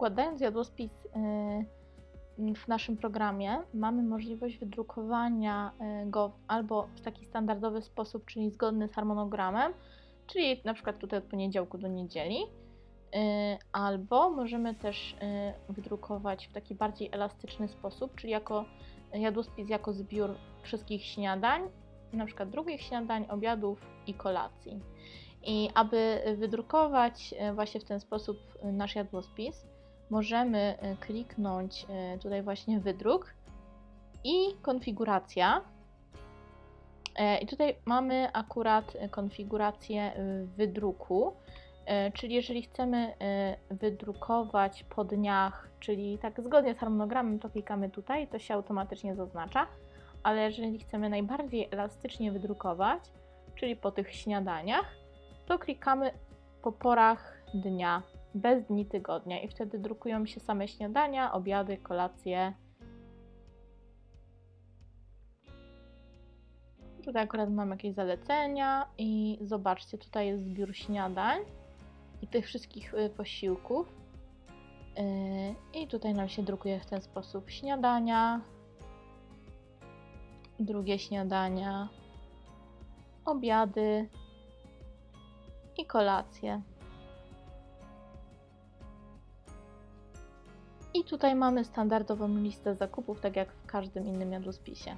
układając jadłospis y, w naszym programie, mamy możliwość wydrukowania y, go albo w taki standardowy sposób, czyli zgodny z harmonogramem, czyli na przykład tutaj od poniedziałku do niedzieli, y, albo możemy też wydrukować w taki bardziej elastyczny sposób, czyli jako jadłospis jako zbiór wszystkich śniadań, na przykład drugich śniadań, obiadów i kolacji. I aby wydrukować właśnie w ten sposób nasz jadłospis, możemy e, kliknąć e, tutaj właśnie wydruk i konfiguracja. E, I tutaj mamy akurat konfigurację wydruku, czyli jeżeli chcemy wydrukować po dniach, czyli tak zgodnie z harmonogramem, to klikamy tutaj, to się automatycznie zaznacza, ale jeżeli chcemy najbardziej elastycznie wydrukować, czyli po tych śniadaniach, to klikamy po porach dnia, bez dni tygodnia i wtedy drukują się same śniadania, obiady, kolacje. Tutaj akurat mam jakieś zalecenia i zobaczcie, tutaj jest zbiór śniadań i tych wszystkich y, posiłków. Yy, I tutaj nam się drukuje w ten sposób śniadania, drugie śniadania, obiady i kolacje. I tutaj mamy standardową listę zakupów, tak jak w każdym innym jadłospisie.